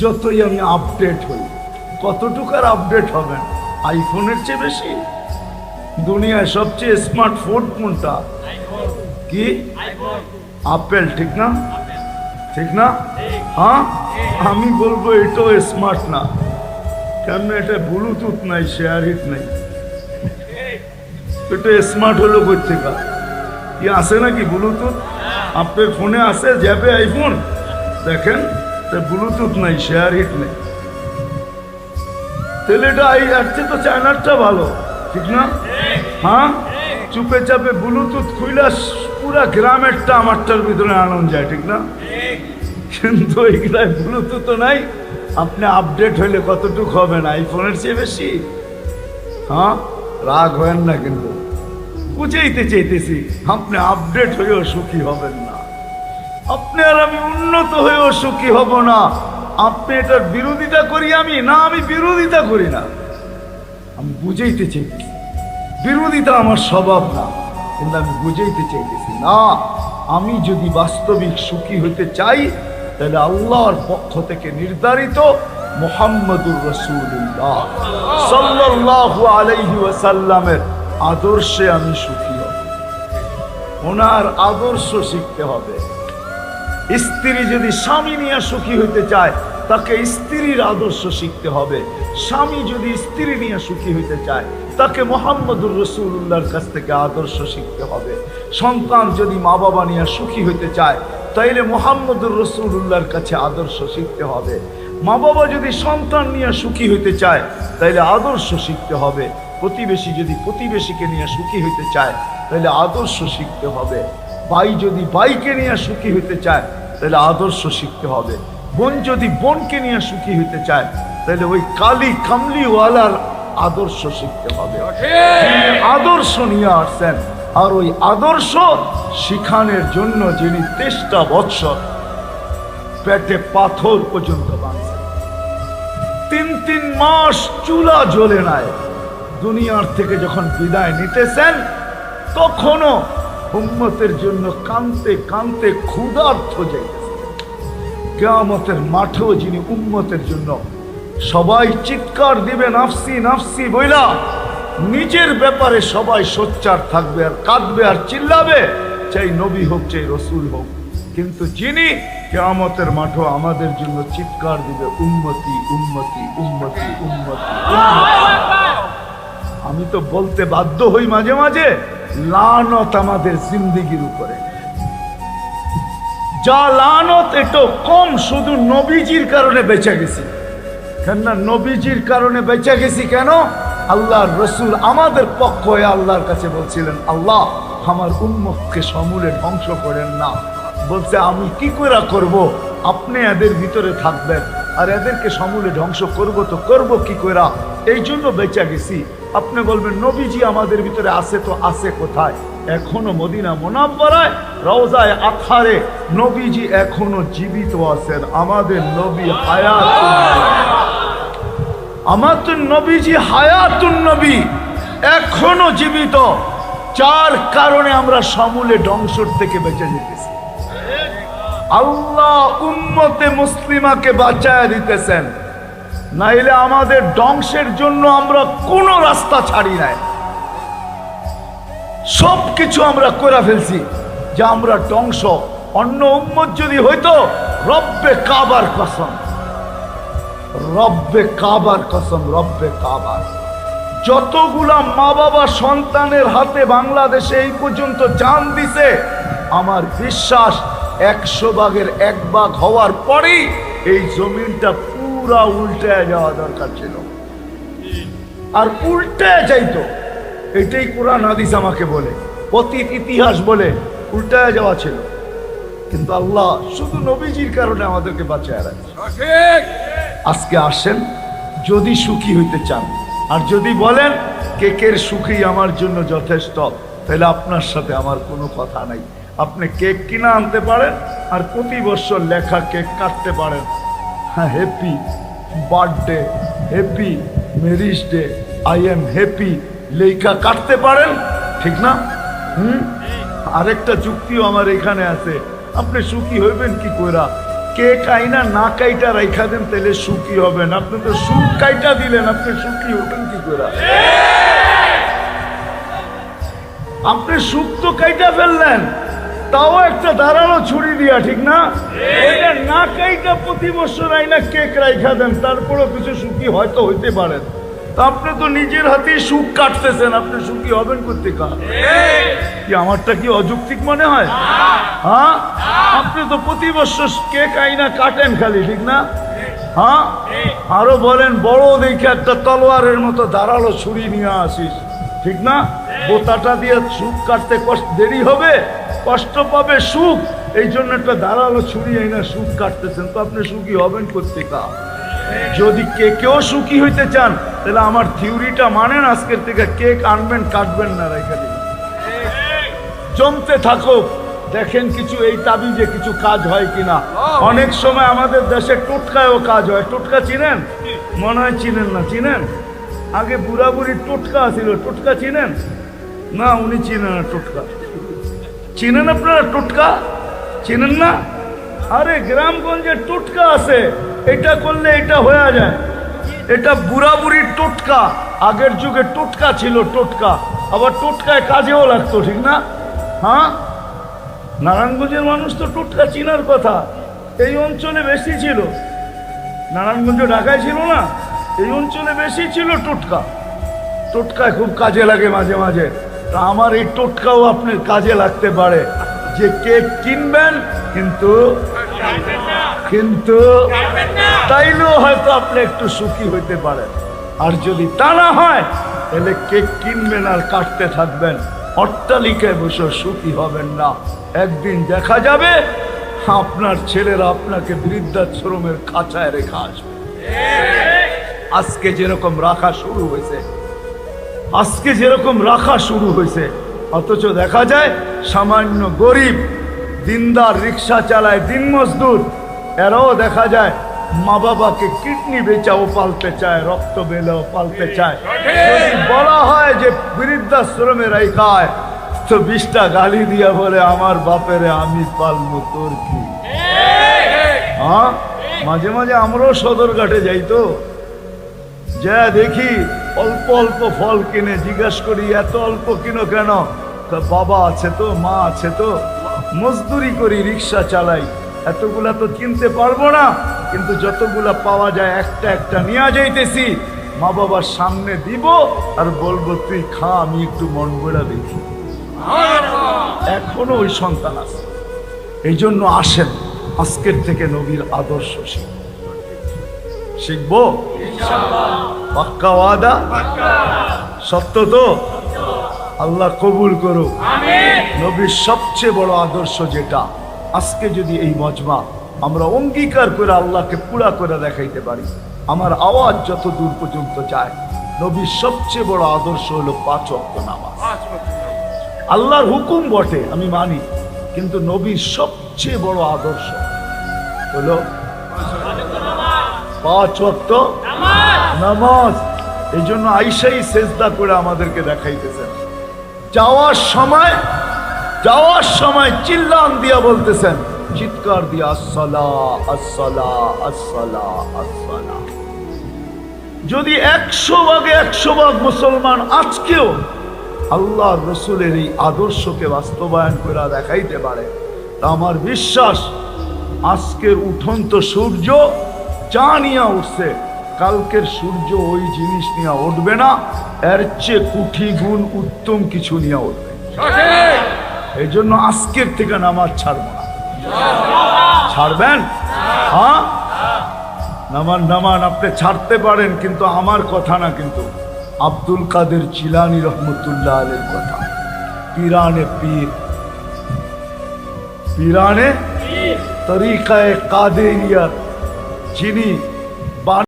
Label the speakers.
Speaker 1: যতই আমি আপডেট হই কতটুকু আর আপডেট হবেন আইফোনের চেয়ে বেশি? দুনিয়ায় সবচেয়ে স্মার্টফোন কোনটা? কি? আপেল ঠিক না? ঠিক না? হ্যাঁ? আমি বলব এটাও স্মার্ট না। কেন এটা ব্লুটুথ নাই শেয়ার হিট নাই। এটা স্মার্ট হলো কোথেকা কি আছে নাকি ব্লুটুথ আপনার ফোনে আছে যাবে আইফোন দেখেন। ব্লুটুথ নাই শেয়ার হিট নেই। আসছে তো চায়নারটা ভালো, ঠিক না? হ্যাঁ? চুপে চাপে ব্লুটুথ খুইলা পুরা গ্রামেরটা আমারটার ভিতরে আনন্দ যায়, ঠিক না? কিন্তু ব্লুটুথ নাই, আপনি আপডেট হইলে কতটুকু হবেন আইফোনের চেয়ে বেশি? হ্যাঁ? রাগ হবেন না কিন্তু। বুঝাইতে চাইতেছি, আপনি আপডেট হয়েও সুখী হবেন না। আপনি আর আমি উন্নত হয়েও সুখী হব না। আপনি এটার বিরোধিতা করি আমি, না আমি বিরোধিতা করি না। আমি বুঝাইতে চাইতেছি। বিরোধিতা আমার স্বভাব না, কিন্তু আমি বুঝাইতে চাইতেছি, না, আমি যদি বাস্তবিক সুখী হতে চাই, তাহলে আল্লাহর পক্ষ থেকে নির্ধারিত মোহাম্মদুর রসুল্লাহ সাল্লাল্লাহু আলাইহি ওয়াসাল্লামের আদর্শে আমি সুখী হব। ওনার আদর্শ শিখতে হবে। স্ত্রী যদি স্বামী নিয়ে সুখী হইতে চায়, তাকে স্ত্রীর আদর্শ শিখতে হবে। স্বামী যদি স্ত্রী নিয়ে সুখী হইতে চায়, তাকে মোহাম্মদুর রসুল্লাহর কাছ থেকে আদর্শ শিখতে হবে। সন্তান যদি মা বাবা নিয়ে সুখী হইতে চায়, তাইলে মোহাম্মদুর রসুল্লাহর কাছে আদর্শ শিখতে হবে। মা বাবা যদি সন্তান নিয়ে সুখী হইতে চায়, তাইলে আদর্শ শিখতে হবে। প্রতিবেশী যদি প্রতিবেশীকে নিয়ে সুখী হইতে চায় তাহলে আদর্শ শিখতে হবে। ভাই যদি ভাইকে নিয়ে সুখী হইতে চায়, তাহলে আদর্শ শিখতে হবে। বোন যদি বোনকে নিয়ে সুখী হইতে চায়, তাহলে ওই কালি কামলিওয়ালার আদর্শ শিখতে হবে। আদর্শ নিয়ে আসছেন। আর ওই আদর্শ শিখানোর জন্য যিনি তেষ্টা বৎসর, পেটে পাথর পর্যন্ত বাঁধছেন। তিন তিন মাস চুলা জ্বলে নাই। দুনিয়ার থেকে যখন বিদায় নিতেছেন, তখনও উম্মতের জন্য কানতে কানতে ক্ষুধার্থ যাইতেছে কেয়ামতের মাঠেও যিনি উম্মতের জন্য সবাই চিৎকার দিবে, নাফসি নাফসি বইলা, নিজের ব্যাপারে সবাই সোচ্চার থাকবে আর কাঁদবে আর চিল্লাবে চাই নবী হোক চাই রসুল হোক। কিন্তু যিনি কেয়ামতের মাঠও আমাদের জন্য চিৎকার দিবে উন্মতি উন্মতি উন্মতি উন্মতি আমি তো বলতে বাধ্য হই মাঝে মাঝে, লানত আমাদের জিন্দিগির উপরে। যা লানত একটু কম, শুধু নবীজির কারণে বেঁচে গেছি। কেননা নবীজির কারণে বেঁচে গেছি কেন? আল্লাহর রসুল আমাদের পক্ষ হয়ে আল্লাহর কাছে বলছিলেন, আল্লাহ, আমার উন্মুখকে সমূলে ধ্বংস করেন না। বলছে, আমি কি করে করব? আপনি এদের ভিতরে থাকবেন, আর এদেরকে সমূলে ধ্বংস করব তো করব কি করে? এই জন্য বেঁচে গেছি। আপনি বলবেন, নবীজি আমাদের ভিতরে আছে তো আছে কোথায়? এখনও মদিনা মোনাব্বরায়, রওজায় আথারে নবীজি এখনও জীবিত আছেন। আমাদের নবী হায়াত আমার তো নবীজি হায়াতুন নবী, এখনও জীবিত। যার কারণে আমরা সমূলে ধ্বংসর থেকে বেঁচে যেতেছি। আল্লাহ উম্মতে মুসলিমাকে বাঁচায় দিতেছেন। নাইলে আমাদের ধ্বংসের জন্য আমরা কোনো রাস্তা ছাড়ি নাই। সব কিছু আমরা করে ফেলছি যে আমরা ধ্বংস। অন্য উম্মত যদি হইতো, রব্বে কাবার কসম। রব্বে কাবার কসম, রব্বে কাবার। যতগুলা মা বাবা সন্তানের হাতে বাংলাদেশে এই পর্যন্ত জান দিছে, আমার বিশ্বাস একশো ভাগের এক ভাগ হওয়ার পরেই এই জমিনটা পুরা উল্টে যাওয়া দরকার ছিল। আর উল্টে যাইতো, এটাই কোরআন হাদিস আমাকে বলে, অতীত ইতিহাস বলে উল্টে যাওয়া ছিল। কিন্তু আল্লাহ শুধু নবীজির কারণে আমাদেরকে বাঁচায় রাখছে আজকে আসেন, যদি সুখী হইতে চান। আর যদি বলেন, কেকের সুখী আমার জন্য যথেষ্ট, তাহলে আপনার সাথে আমার কোনো কথা নাই। আপনি কেক কিনা আনতে পারেন, আর প্রতি বছর লেখা কেক কাটতে পারেন। হ্যাঁ happy birthday happy marriage day I am happy লেখা কাটতে পারেন? ঠিক না? হুম? আরেকটা যুক্তিও আমার এখানে আছে। আপনি সুখী হইবেন কি কইরা? কে কাইনা না না কাইটা রাইখা দেন তাহলে সুখী হবেন। আপনি তো সুখ কাইটা দিলেন আপনি সুখী হবেন কি কইরা? আপনি সুখ তো কাইটা ফেললেন। তাও একটা দাঁড়ানো ছুরি দিয়া, ঠিক না? এটা না কাইটা প্রতি বছর আইনা কেক রাইখা দেন, তারপরেও কিছু সুখী হয়তো হইতে পারেন। তা আপনি তো নিজের হাতেই সুখ কাটতেছেন, আপনি সুখী হবেন করতে কি আমারটা কি অযৌক্তিক মনে হয়? হ্যাঁ? আপনি তো প্রতি বছর কেক আইনা কাটেন খালি, ঠিক না? হ্যাঁ? আরও বলেন, বড় দেখে একটা তলোয়ারের মতো দাঁড়াল ছুরি নিয়ে আসিস, ঠিক না? বোতাটা দিয়ে সুখ কাটতে কষ্ট দেরি হবে? কষ্ট পাবে সুখ। এই জন্য একটা দাঁড়াল ছুরি আইনা সুখ কাটতেছেন। তো আপনি সুখী হবেন করতে কা যদি কে কেউ সুখী হইতে চান, তাহলে আমার থিওরিটা মানেন আজকের থেকে। কেক আনবেন, কাটবেন না রেখে জমতে থাকুক। দেখেন কিছু এই তাবিজে কিছু কাজ হয় কিনা। অনেক সময় আমাদের দেশে টোটকায়ও কাজ হয়। টোটকা চিনেন? মনে হয় চিনেন না। চিনেন? আগে বুড়া বুড়ির টোটকা ছিল। টোটকা চিনেন? না, উনি চিনেন না টোটকা। চিনেন আপনারা টোটকা? চিনেন না? আরে, গ্রামগঞ্জে টোটকা আছে। এটা করলে এটা হয়ে যায়। এটা বুড়া বুড়ির টোটকা। আগের যুগে টোটকা ছিল টোটকা। আবার টোটকায় কাজেও লাগতো, ঠিক না? হ্যাঁ? নারায়ণগঞ্জের মানুষ তো টোটকা চিনার কথা। এই অঞ্চলে বেশি ছিল। নারায়ণগঞ্জ ঢাকায় ছিল না। এই অঞ্চলে বেশি ছিল টোটকা। টোটকায় খুব কাজে লাগে মাঝে মাঝে। আমার এই টোটকাও আপনার কাজে লাগতে পারে। যে কেক কিনবেন, কিন্তু কিন্তু তাইলেও হয়তো আপনি একটু সুখী হইতে পারেন। আর যদি তা না হয়, তাহলে কেক কিনবেন আর কাটতে থাকবেন। অট্টালিকায় বসে সুখী হবেন না। একদিন দেখা যাবে, আপনার ছেলেরা আপনাকে বৃদ্ধাশ্রমের খাঁচায় রেখা আসবে। আজকে যেরকম রাখা শুরু হয়েছে আজকে যেরকম রাখা শুরু হয়েছে অথচ দেখা যায় সামান্য গরিব দিনদার রিক্সা চালায় দিন মজদুর এরাও দেখা যায় মা বাবাকে কিডনি বেচাও পালতে চায় রক্ত বেলেও পালতে চায়। বলা হয় যে বৃদ্ধাশ্রমে রেখায় তো বিষটা গালি দিয়া বলে আমার বাপেরে আমি পালবো তোর কি? হ্যাঁ মাঝে মাঝে আমরাও সদরঘাটে যাই তো। যা দেখি, অল্প অল্প ফল কিনে জিজ্ঞাসা করি, এত অল্প কিনো কেন? বাবা আছে তো, মা আছে তো, মজদুরি করি, রিক্সা চালাই। এতগুলা তো কিনতে পারব না, কিন্তু যতগুলা পাওয়া যায়, একটা একটা নিয়ে যাইতেছি। মা বাবার সামনে দিব আর বলব, তুই খা, আমি একটু মন বেড়া দেখি। এখনও ওই সন্তান আছে। এই জন্য আসেন, আজকের থেকে নবীর আদর্শ শিখ শিখব? পাক্কা ওয়াদা? সত্য তো? আল্লাহ কবুল করো নবীর সবচেয়ে বড় আদর্শ যেটা, আজকে যদি এই মজমা আমরা অঙ্গীকার করে আল্লাহকে পুরা করে দেখাইতে পারি, আমার আওয়াজ যত দূর পর্যন্ত যায়, নবীর সবচেয়ে বড় আদর্শ হলো পাঁচ অক্ট নামাজ। আল্লাহর হুকুম বটে, আমি মানি, কিন্তু নবীর সবচেয়ে বড় আদর্শ হলো পাঁচ অক্ট নামাজ। এই জন্য আইসাই সেজদা করে আমাদেরকে দেখাইতেছেন। যাওয়ার সময় যাওয়ার সময় চিল্লান দিয়া বলতেছেন, চিৎকার দিয়া, আসসালা আসসালা আসসালা আসসালা। যদি একশো ভাগে একশো ভাগ মুসলমান আজকেও আল্লাহ রসুলের এই আদর্শকে বাস্তবায়ন করে দেখাইতে পারে, তা আমার বিশ্বাস আজকের উঠন্ত সূর্য যা নিয়ে উঠছে কালকের সূর্য ওই জিনিস নিয়ে উঠবে না এর চেয়ে কুঠি গুণ উত্তম কিছু নিয়ে উঠবে। এই জন্য আজকের থেকে নামাজ ছাড়বো না। ছাড়বেন? হ্যাঁ? নামান নামান আপনি ছাড়তে পারেন কিন্তু আমার কথা না কিন্তু আব্দুল কাদের চিলানি রহমতুল্লাহ আলের কথা। পিরানে পীর। পিরানে? তরিকায় কাদেরিয়ার যিনি